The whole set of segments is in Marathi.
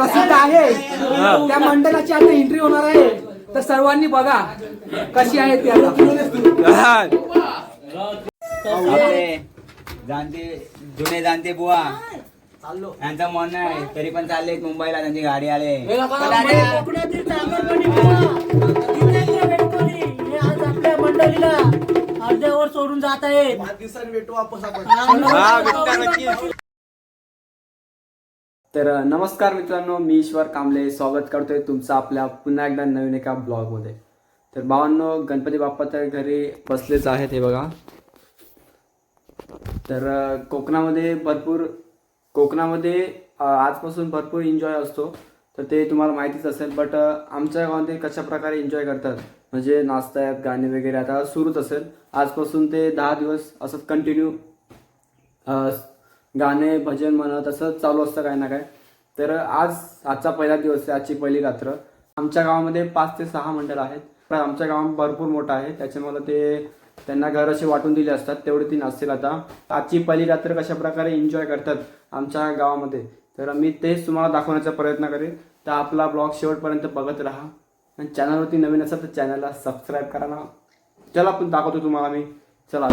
प्रसिद्ध आहे. त्या मंडळाची आता एंट्री होणार आहे. तर सर्वांनी बघा कशी आहे ती जाणते जुने जाणते बुवा. यांचं मन आहे तरी पण चालले मुंबईला त्यांची गाडी आले. हे आपल्या मंडळीला अर्ध्यावर सोडून जात आहेत. दिवसांनी भेटू वापस आपण तर नमस्कार मित्रांनो मी ईश्वर कांबळे स्वागत करतोय तुमचं आपल्या पुन्हा एकदा नवीन एका ब्लॉगमध्ये. तर भावांनो गणपती बाप्पा तर घरी बसलेच आहेत हे बघा. तर कोकणामध्ये भरपूर कोकणामध्ये आजपासून भरपूर एन्जॉय असतो. तर ते तुम्हाला माहितीच असेल बट आमच्या गावामध्ये कशा प्रकारे एन्जॉय करतात? म्हणजे नाचतायत गाणे वगैरे आता सुरूच असेल. आजपासून ते दहा दिवस असंच कंटिन्यू गाणे भजन म्हणत असं चालू असतं काय ना काय तर आज आजचा पहिला दिवस आहे आजची पहिली रात्र. आमच्या गावामध्ये पाच ते सहा मंडळ आहेत. पण आमच्या गाव भरपूर मोठं आहे. त्याच्यामुळे ते त्यांना घर असे वाटून दिले असतात. तेवढे ती नाचतील आता. आजची पहिली रात्र कशा प्रकारे एन्जॉय करतात आमच्या गावामध्ये? तर मी तेच तुम्हाला दाखवण्याचा प्रयत्न करेन. तर आपला ब्लॉग शेवटपर्यंत बघत राहा. आणि चॅनलवरती नवीन असेल तर चॅनलला सबस्क्राईब करा ना. चला आपण दाखवतो तुम्हाला मी. चला.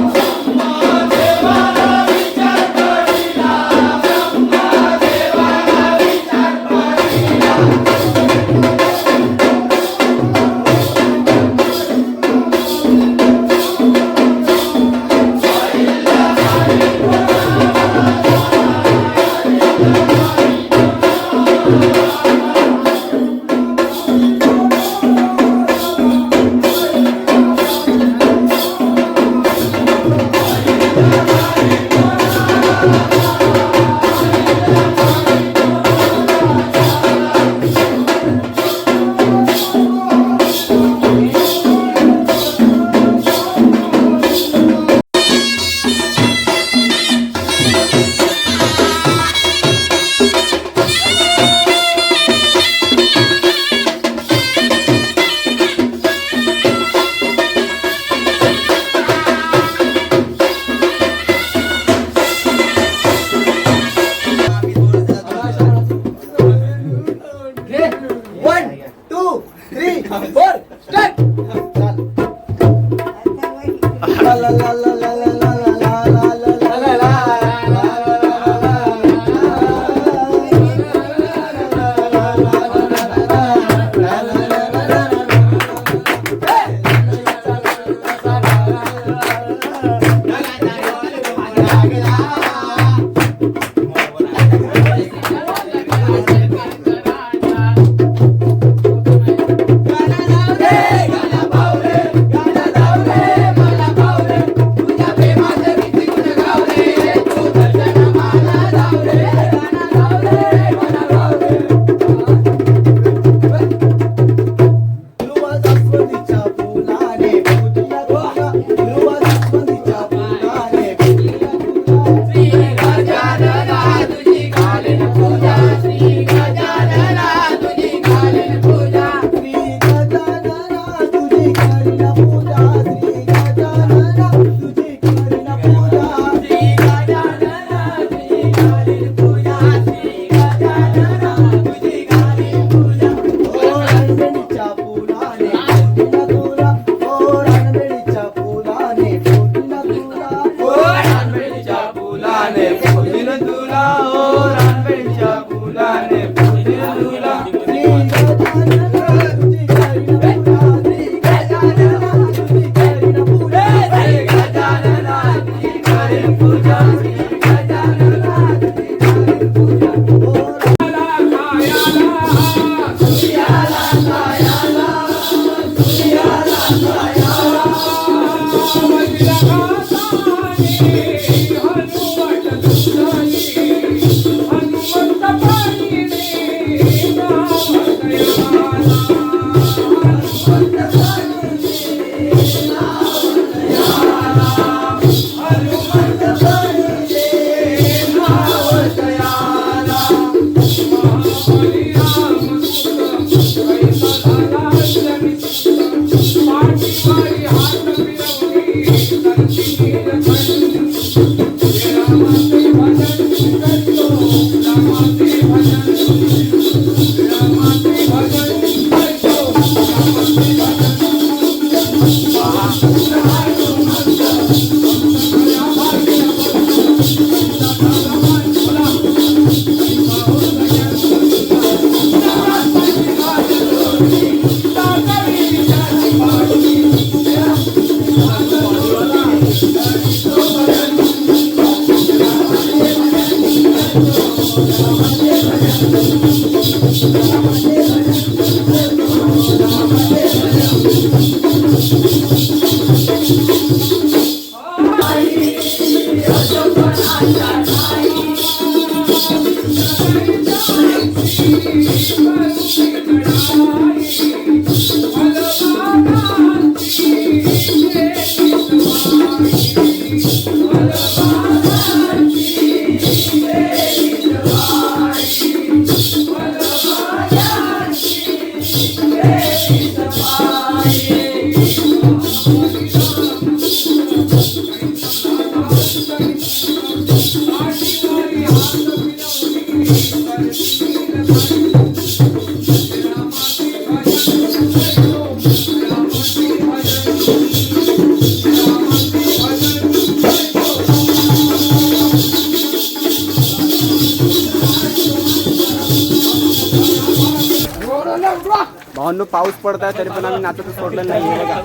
Shut up. भावांनो पाऊस पडत आहे तरी पण आम्ही नाचाचं सोडलं नाही हे बघा.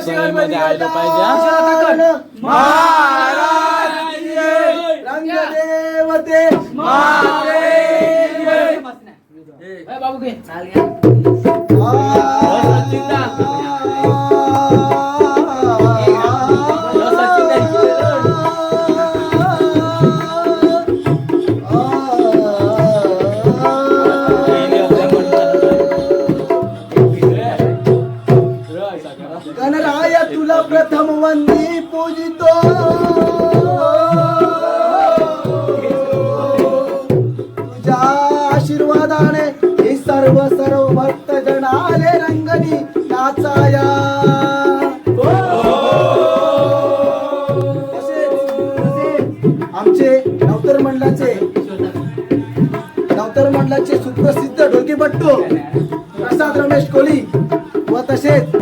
सोयीमध्ये आलं पाहिजे रंगदेवते नवतर मंडळाचे सुप्रसिद्ध ढोलकीपट्टू प्रसाद रमेश कोहली व तसेच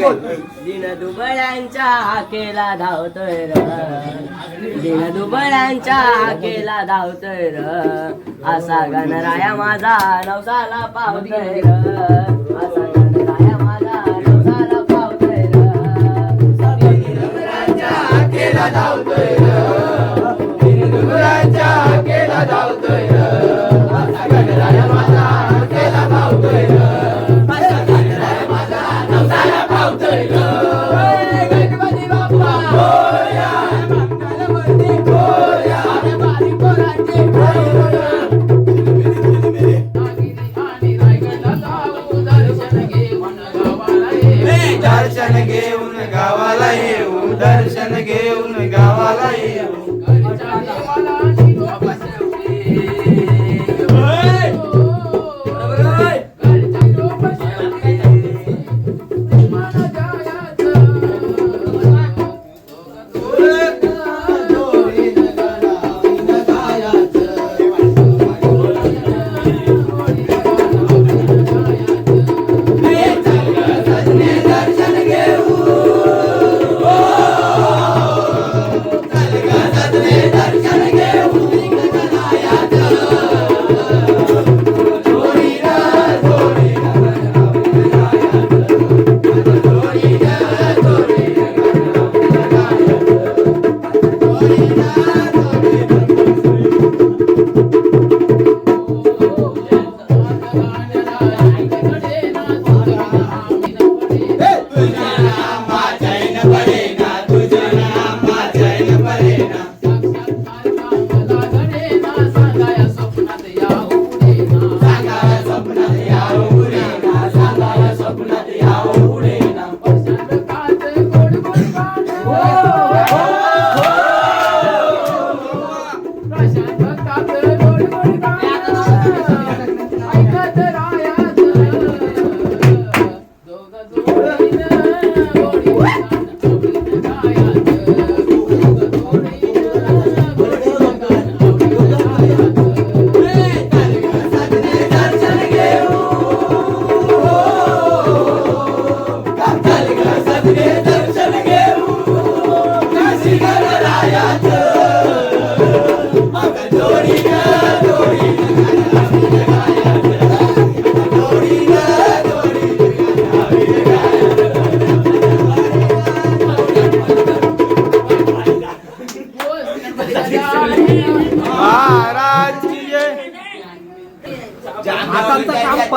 दिन दुबळ्यांच्या हाकेला धावतोय र. दिन दुबळ्यांच्या हाकेला धावतोय र. असा गणराया माझा नवसाला पावतोय र. असा गणराया माझा नवसाला पावतोय दर्शन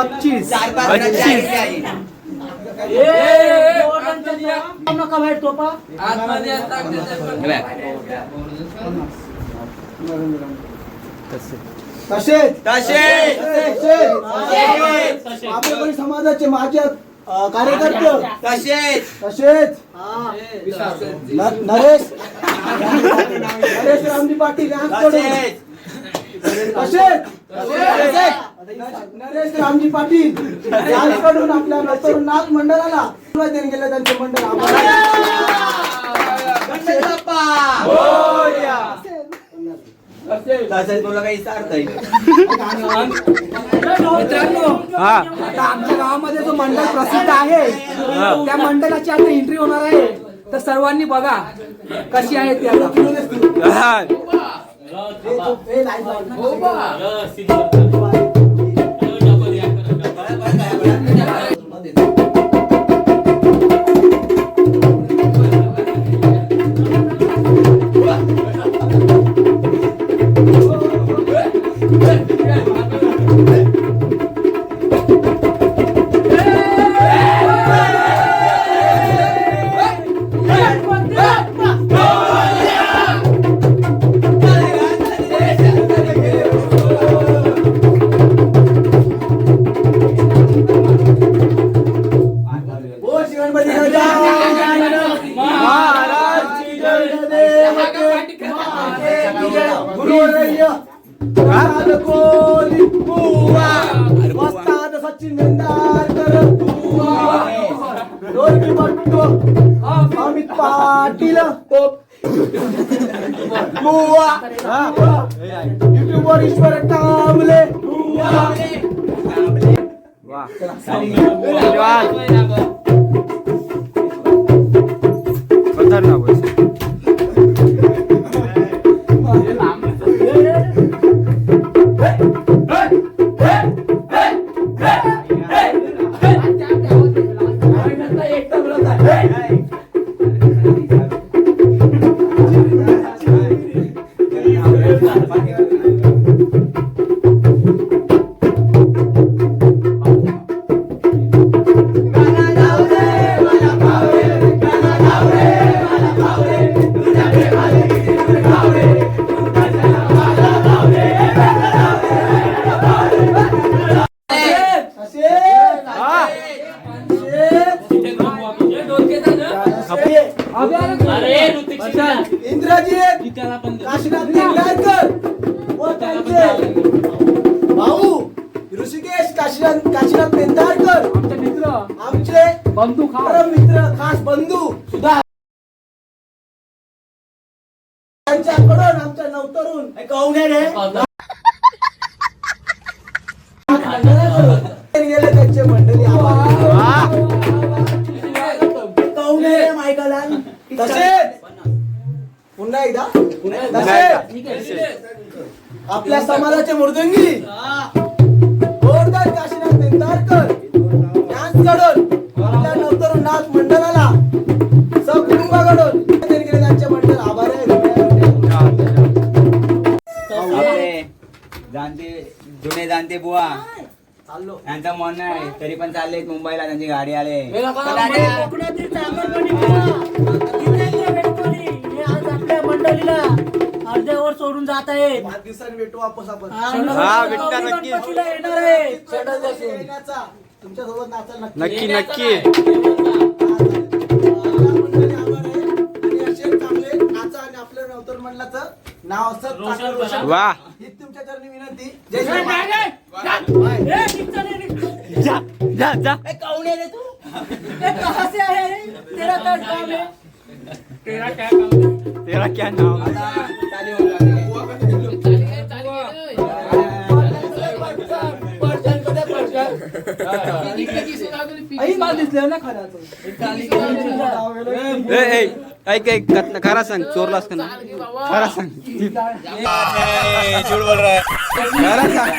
पच्चीस. तसेच. तसेच. समाजाचे माझे कार्यकर्ते. तसेच. तसेच. न- नरेश. नरेश रामजी पाटील नरेश रामजी पाटील यांच्याकडून आपल्या नवतरुण नाथ मंडळाला देऊन त्यांचे मंडळ तुला काही मित्रांनो आता आमच्या गावामध्ये जो मंडळ प्रसिद्ध आहे त्या मंडळाची आता एंट्री होणार आहे तर सर्वांनी बघा कशी आहे ती आता हा. प्रसाद कोली बुवा. वस्ताद सचिन नेंदारकर बुवा. डोरकी भट्टो अमित पाटील बुवा युट्यूबवर ईश्वर कांबले बुवा. इंद्रजीत. काशीनाथ निंगारकर व त्यांचे. भाऊ ऋषिकेश काशीनाथ काशीनाथ पेंधारकर आमचे मित्र. आमचे बंधू मित्र खास बंधू. सुद्धा त्यांच्याकडून आमच्या नवतरुण कवने रे? पुन्हा एकदा आपल्या समाजाचे मृदंगी. जोरदार काशीनाथ निंदारकर यांच्याकडून आपल्या नवतरुण नाथ मंडळाला त्यांचे मंडळ आभार आहे आपले जाणते जुने जाणते बुवा. यांचं मन आहे तरी पण चालले मुंबईला त्यांची गाडी आले. कोकणातील मंडळीला अर्ध्यावर सोडून जात पाच दिवसांनी भेटू वापस आपण. हा, भेटणार. गणपतीला येणार आहे येण्याचा तुमच्यासोबत नाचायला नक्की नक्की आणि असे चांगले नाचा आणि आपल्या नवतर मंडळाचं नाव असतं. वा. ही तुमच्या चरणी विनंती जय श्री महाराज. जा जा. जा कहाँ से आया है तेरा क्या काम है तेरा क्या नाम आई माल दिसले ना खरा ए ए ऐक खरा सांग चोरलास का नाही खरा सांग खरा सांग।